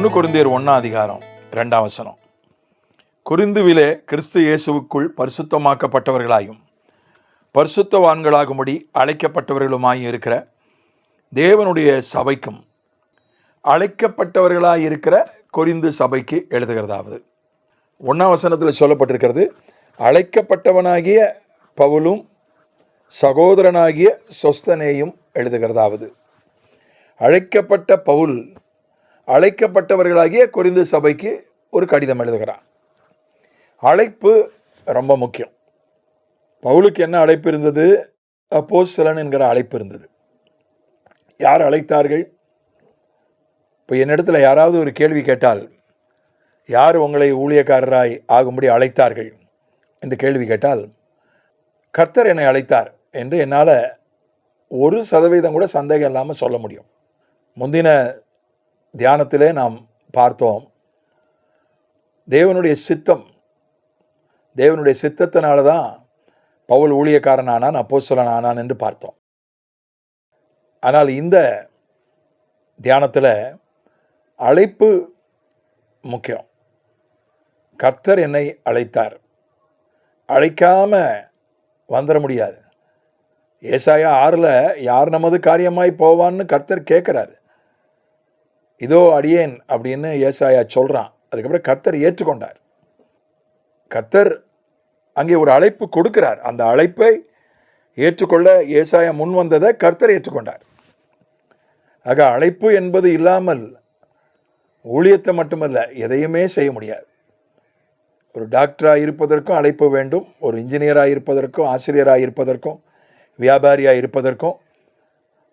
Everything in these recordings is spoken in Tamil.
ஒன்று குருந்தியர் ஒன்றாம் அதிகாரம் ரெண்டாம் வசனம். குரிந்துவிலே கிறிஸ்து இயேசுவுக்குள் பரிசுத்தமாக்கப்பட்டவர்களாயும் பரிசுத்தவான்களாகும்படி அழைக்கப்பட்டவர்களுமாய் இருக்கிற தேவனுடைய சபைக்கும் அழைக்கப்பட்டவர்களாய் இருக்கிற கொரிந்து சபைக்கு எழுதுகிறதாவது. ஒன்றாம் வசனத்தில் சொல்லப்பட்டிருக்கிறது அழைக்கப்பட்டவனாகிய பவுலும் சகோதரனாகிய சொஸ்தனேயும் எழுதுகிறதாவது. அழைக்கப்பட்ட பவுல் அழைக்கப்பட்டவர்களாகிய கொரிந்து சபைக்கு ஒரு கடிதம் எழுதுகிறான் அழைப்பு ரொம்ப முக்கியம். பவுலுக்கு என்ன அழைப்பு இருந்தது? அப்போ சிலன் என்கிற அழைப்பு இருந்தது. யார் அழைத்தார்கள்? இப்போ என்னிடத்தில் யாராவது ஒரு கேள்வி கேட்டால் யார் உங்களை ஊழியக்காரராய் ஆகும்படி அழைத்தார்கள்? என்று கேள்வி கேட்டால் கர்த்தர் என்னை அழைத்தார் என்று என்னால் ஒரு சதவீதம் கூட சந்தேகம் இல்லாமல் சொல்ல முடியும். முந்தின தியானத்திலே நாம் பார்த்தோம். தேவனுடைய சித்தம். தேவனுடைய சித்தத்தினால தான் பவுல் ஊழியக்காரன் ஆனான் அப்போஸ்தலன் ஆனான் என்று பார்த்தோம். ஆனால் இந்த தியானத்தில் அழைப்பு முக்கியம். கர்த்தர் என்னை அழைத்தார். அழைக்காம வந்துட முடியாது. ஏசாயா ஆறில் யார் நமது காரியமாய் போவான்னு கர்த்தர் கேட்குறாரு. இதோ அடியேன் அப்படின்னு ஏசாயா சொல்கிறான் அதுக்கப்புறம் கர்த்தர் ஏற்றுக்கொண்டார். கர்த்தர் அங்கே ஒரு அழைப்பு கொடுக்கிறார். அந்த அழைப்பை ஏற்றுக்கொள்ள ஏசாயா முன் வந்ததை கர்த்தர் ஏற்றுக்கொண்டார். ஆக அழைப்பு என்பது இல்லாமல் ஊழியத்தை மட்டுமல்ல எதையுமே செய்ய முடியாது. ஒரு டாக்டராக இருப்பதற்கும் அழைப்பு வேண்டும் ஒரு இன்ஜினியராக இருப்பதற்கும் ஆசிரியராக இருப்பதற்கும் வியாபாரியாக இருப்பதற்கும்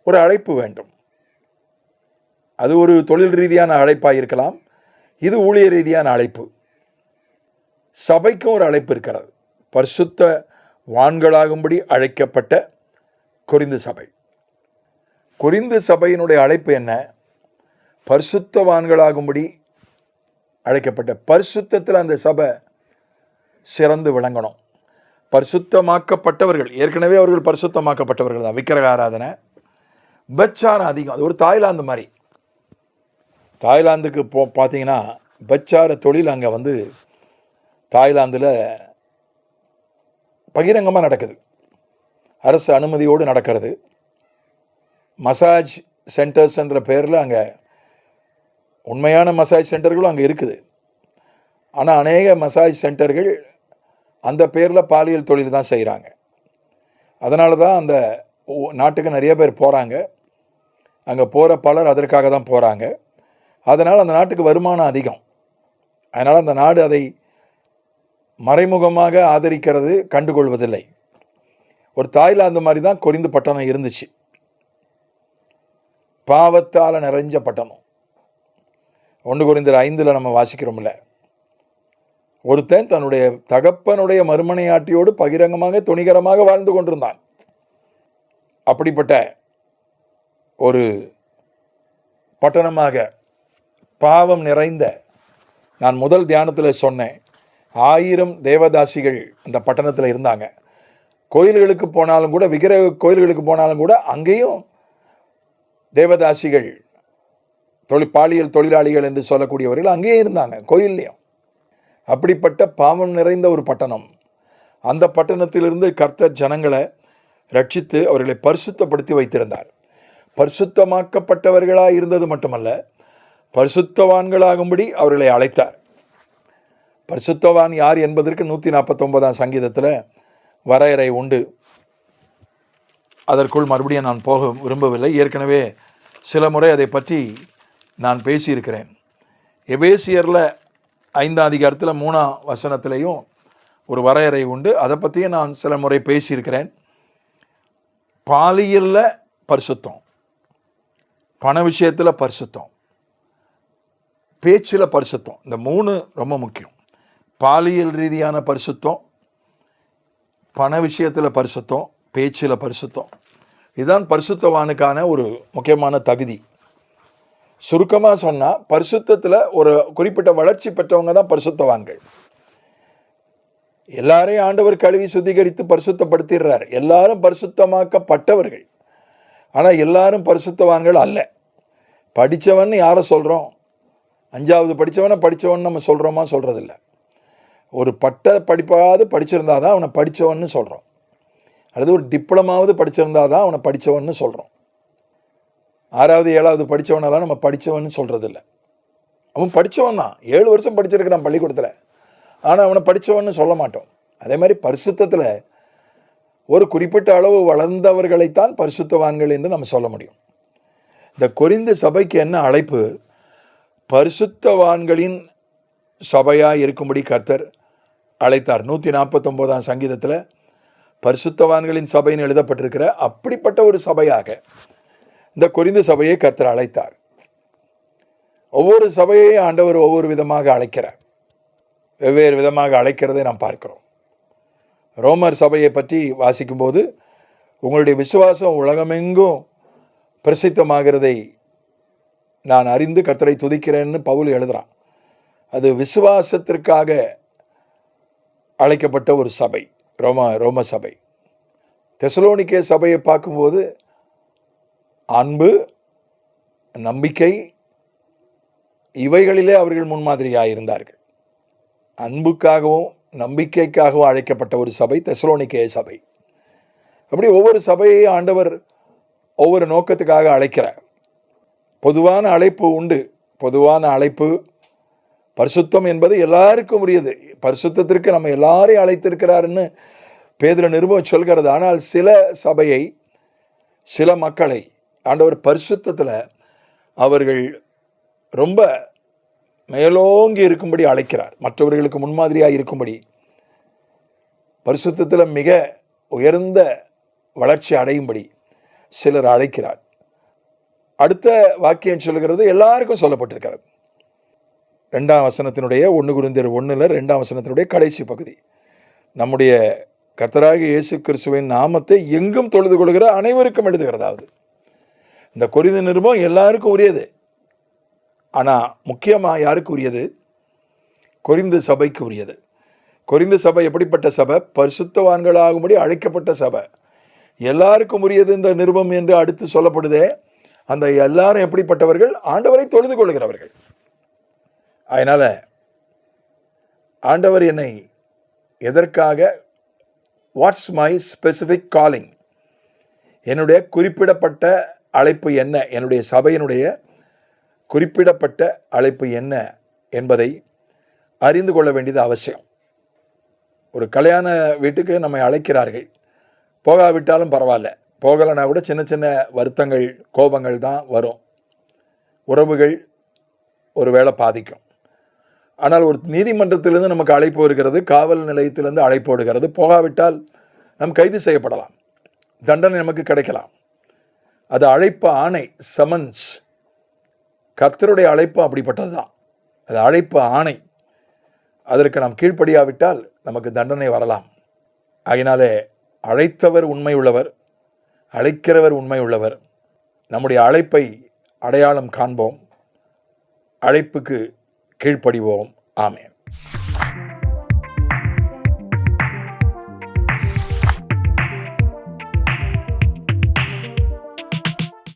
ஒரு அழைப்பு வேண்டும். அது ஒரு தொழில் ரீதியான அழைப்பாக இருக்கலாம் இது ஊழிய ரீதியான அழைப்பு. சபைக்கும் ஒரு அழைப்பு இருக்கிறது. பரிசுத்த வான்களாகும்படி அழைக்கப்பட்ட குறிந்து சபை. குறிந்து சபையினுடைய அழைப்பு என்ன? பரிசுத்தவான்களாகும்படி அழைக்கப்பட்ட பரிசுத்தத்தில் அந்த சபை சிறந்து விளங்கணும். பரிசுத்தமாக்கப்பட்டவர்கள் ஏற்கனவே அவர்கள் பரிசுத்தமாக்கப்பட்டவர்கள் தான். விக்கிரக ஆராதனை. பச்சாரம் அதிகம். அது ஒரு தாய்லாந்து மாதிரி. தாய்லாந்துக்கு போ பார்த்தீங்கன்னா பச்சார தொழில் அங்கே வந்து தாய்லாந்தில் பகிரங்கமாக நடக்குது. அரசு அனுமதியோடு நடக்கிறது. மசாஜ் சென்டர்ஸ்ன்ற பேரில் அங்கே உண்மையான மசாஜ் சென்டர்களும் அங்கே இருக்குது. ஆனால் அநேக மசாஜ் சென்டர்கள் அந்த பேரில் பாலியல் தொழில் தான் செய்கிறாங்க அதனால தான் அந்த நாட்டுக்கு நிறைய பேர் போகிறாங்க அங்கே போகிற பலர் அதற்காக தான் போகிறாங்க அதனால் அந்த நாட்டுக்கு வருமானம் அதிகம். அதனால் அந்த நாடு அதை மறைமுகமாக ஆதரிக்கிறது கண்டுகொள்வதில்லை. ஒரு தாய்லாந்து மாதிரி தான் கொரிந்து பட்டணம் இருந்துச்சு. பாவத்தால் நிறைஞ்ச பட்டணம். ஒன்று குறைந்தர் ஐந்தில் நம்ம வாசிக்கிறோம்ல. ஒருத்தன் தன்னுடைய தகப்பனுடைய மறுமனையாட்டியோடு பகிரங்கமாக துணிகரமாக வாழ்ந்து கொண்டிருந்தான். அப்படிப்பட்ட ஒரு பட்டணமாக பாவம் நிறைந்த நான் முதல் தியானத்தில் சொன்னேன் ஆயிரம் தேவதாசிகள் அந்த பட்டணத்தில் இருந்தாங்க. கோயில்களுக்கு போனாலும் கூட விக்கிரக கோயில்களுக்கு போனாலும் கூட அங்கேயும் தேவதாசிகள் தொழில் பாலியல் தொழிலாளிகள் என்று சொல்லக்கூடியவர்கள் அங்கேயே இருந்தாங்க கோயில்லையும். அப்படிப்பட்ட பாவம் நிறைந்த ஒரு பட்டணம். அந்த பட்டணத்திலிருந்து கர்த்தர் ஜனங்களை ரட்சித்து அவர்களை பரிசுத்தப்படுத்தி வைத்திருந்தார். பரிசுத்தமாக்கப்பட்டவர்களாக இருந்தது மட்டுமல்ல பரிசுத்தவான்களாகும்படி அவர்களை அழைத்தார். பரிசுத்தவான் யார் என்பதற்கு நூற்றி நாற்பத்தொன்பதாம் சங்கீதத்தில் வரையறை உண்டு. அதற்குள் மறுபடியும் நான் போக விரும்பவில்லை. ஏற்கனவே சில முறை அதை பற்றி நான் பேசியிருக்கிறேன். எபேசியரில் ஐந்தாம் அதிகாரத்தில் மூணாம் வசனத்திலையும் ஒரு வரையறை உண்டு. அதை பற்றியும் நான் சில முறை பேசியிருக்கிறேன். பாலியலில் பரிசுத்தம். பண விஷயத்தில் பரிசுத்தம். பேச்சில் பரிசுத்தம். இந்த மூணு ரொம்ப முக்கியம். பாலியல் ரீதியான பரிசுத்தம் பண விஷயத்தில் பரிசுத்தம் பேச்சில் பரிசுத்தம். இதுதான் பரிசுத்தவானுக்கான ஒரு முக்கியமான தகுதி. சுருக்கமாக சொன்னால் பரிசுத்தத்தில் ஒரு குறிப்பிட்ட வளர்ச்சி பெற்றவங்க தான் பரிசுத்தவான்கள். எல்லாரையும் ஆண்டவர் கழுவி சுத்திகரித்து பரிசுத்தப்படுத்திடுறார். எல்லாரும் பரிசுத்தமாக்கப்பட்டவர்கள். ஆனால் எல்லாரும் பரிசுத்தவான்கள் அல்ல. படித்தவன் யாரை சொல்கிறோம் அஞ்சாவது படித்தவனை படித்தவன் நம்ம சொல்கிறோமா சொல்கிறதில்ல ஒரு பட்ட படிப்பாவது படிச்சிருந்தா தான் அவனை படித்தவன்னு சொல்கிறோம் அல்லது ஒரு டிப்ளமாவது படிச்சிருந்தா தான் அவனை படித்தவன்னு சொல்கிறோம் ஆறாவது ஏழாவது படித்தவனெல்லாம் நம்ம படித்தவன்னு சொல்கிறதில்ல அவன் படித்தவன் தான். ஏழு வருஷம் படிச்சிருக்கிறான் பள்ளிக்கூடத்தில். ஆனால் அவனை படித்தவன்னு சொல்ல மாட்டோம். அதே மாதிரி பரிசுத்தத்தில் ஒரு குறிப்பிட்ட அளவு வளர்ந்தவர்களைத்தான் பரிசுத்தவான்கள் என்று நம்ம சொல்ல முடியும். இந்த கொரிந்த சபைக்கு என்ன அழைப்பு? பரிசுத்தவான்களின் சபையாக இருக்கும்படி கர்த்தர் அழைத்தார். நூற்றி நாற்பத்தொம்போதாம் சங்கீதத்தில் பரிசுத்தவான்களின் சபைன்னு எழுதப்பட்டிருக்கிற அப்படிப்பட்ட ஒரு சபையாக இந்த குறிந்த சபையை கர்த்தர் அழைத்தார். ஒவ்வொரு சபையை ஆண்டவர் ஒவ்வொரு விதமாக அழைக்கிறார். வெவ்வேறு விதமாக அழைக்கிறதை நாம் பார்க்கிறோம். ரோமர் சபையை பற்றி வாசிக்கும்போது உங்களுடைய விசுவாசம் உலகமெங்கும் பிரசித்தமாகிறதை நான் அறிந்து கர்த்தரை துதிக்கிறேன்னு பவுல் எழுதுகிறான் அது விசுவாசத்திற்காக அழைக்கப்பட்ட ஒரு சபை ரோம ரோம சபை. தெசலோனிக்கே சபையை பார்க்கும்போது அன்பு நம்பிக்கை இவைகளிலே அவர்கள் முன்மாதிரியாக இருந்தார்கள். அன்புக்காகவும் நம்பிக்கைக்காகவும் அழைக்கப்பட்ட ஒரு சபை தெசலோனிக்கே சபை. அப்படி ஒவ்வொரு சபையை ஆண்டவர் ஒவ்வொரு நோக்கத்துக்காக அழைக்கிறார். பொதுவான அழைப்பு உண்டு. பொதுவான அழைப்பு பரிசுத்தம் என்பது எல்லாருக்கும் உரியது. பரிசுத்தத்திற்கு நம்ம எல்லாரையும் அழைத்திருக்கிறாருன்னு பேதில் நிருபம் சொல்கிறது. ஆனால் சில சபையை சில மக்களை ஆண்டவர் பரிசுத்தத்தில் அவர்கள் ரொம்ப மேலோங்கி இருக்கும்படி அழைக்கிறார். மற்றவர்களுக்கு முன்மாதிரியாக இருக்கும்படி. பரிசுத்தத்தில் மிக உயர்ந்த வளர்ச்சி அடையும்படி சிலர் அழைக்கிறார். அடுத்த வாக்கியம் சொல்கிறது எல்லாருக்கும் சொல்லப்பட்டிருக்கிறது. ரெண்டாம் வசனத்தினுடைய ஒன்று குருந்தர் ஒன்றில் ரெண்டாம் வசனத்தினுடைய கடைசி பகுதி. நம்முடைய கர்த்தராக இயேசு கிறிஸ்துவின் நாமத்தை எங்கும் தொழுது கொள்கிற அனைவருக்கும் எழுதுகிறதாவது. இந்த கொரித நிருபம் எல்லாருக்கும் உரியது. ஆனால் முக்கியமாக யாருக்கு உரியது? கொரிந்து சபைக்கு உரியது. கொரிந்து சபை எப்படிப்பட்ட சபை? பரிசுத்தவான்களாகும்படி அழைக்கப்பட்ட சபை. எல்லாருக்கும் உரியது இந்த நிருபம் என்று அடுத்து சொல்லப்படுதே. அந்த எல்லாரும் எப்படிப்பட்டவர்கள்? ஆண்டவரை தொழுது கொள்கிறவர்கள் அதனால் ஆண்டவர் என்னை எதற்காக வாட்ஸ் மை ஸ்பெசிஃபிக் காலிங் என்னுடைய குறிப்பிடப்பட்ட அழைப்பு என்ன? என்னுடைய சபையினுடைய குறிப்பிடப்பட்ட அழைப்பு என்ன என்பதை அறிந்து கொள்ள வேண்டியது அவசியம். ஒரு கல்யாண வீட்டுக்கு நம்மை அழைக்கிறார்கள். போகாவிட்டாலும் பரவாயில்ல. போகலைன்னா கூட சின்ன சின்ன வருத்தங்கள் கோபங்கள் தான் வரும். உறவுகள் ஒரு வேளை பாதிக்கும். ஆனால் ஒரு நீதிமன்றத்திலிருந்து நமக்கு அழைப்பு வருகிறது காவல் நிலையத்திலிருந்து அழைப்பு வருகிறது. போகாவிட்டால் நம் கைது செய்யப்படலாம். தண்டனை நமக்கு கிடைக்கலாம். அது அழைப்பு ஆணை சமன்ஸ் கர்த்தருடைய அழைப்பு அப்படிப்பட்டது தான். அது அழைப்பு ஆணை. அதற்கு நாம் கீழ்ப்படியாவிட்டால் நமக்கு தண்டனை வரலாம். ஆகினாலே அழைத்தவர் உண்மை உள்ளவர் அழைக்கிறவர் உண்மை உள்ளவர் நம்முடைய அழைப்பை அடையாளம் காண்போம். அழைப்புக்கு கீழ்ப்படிவோம். ஆமேன்.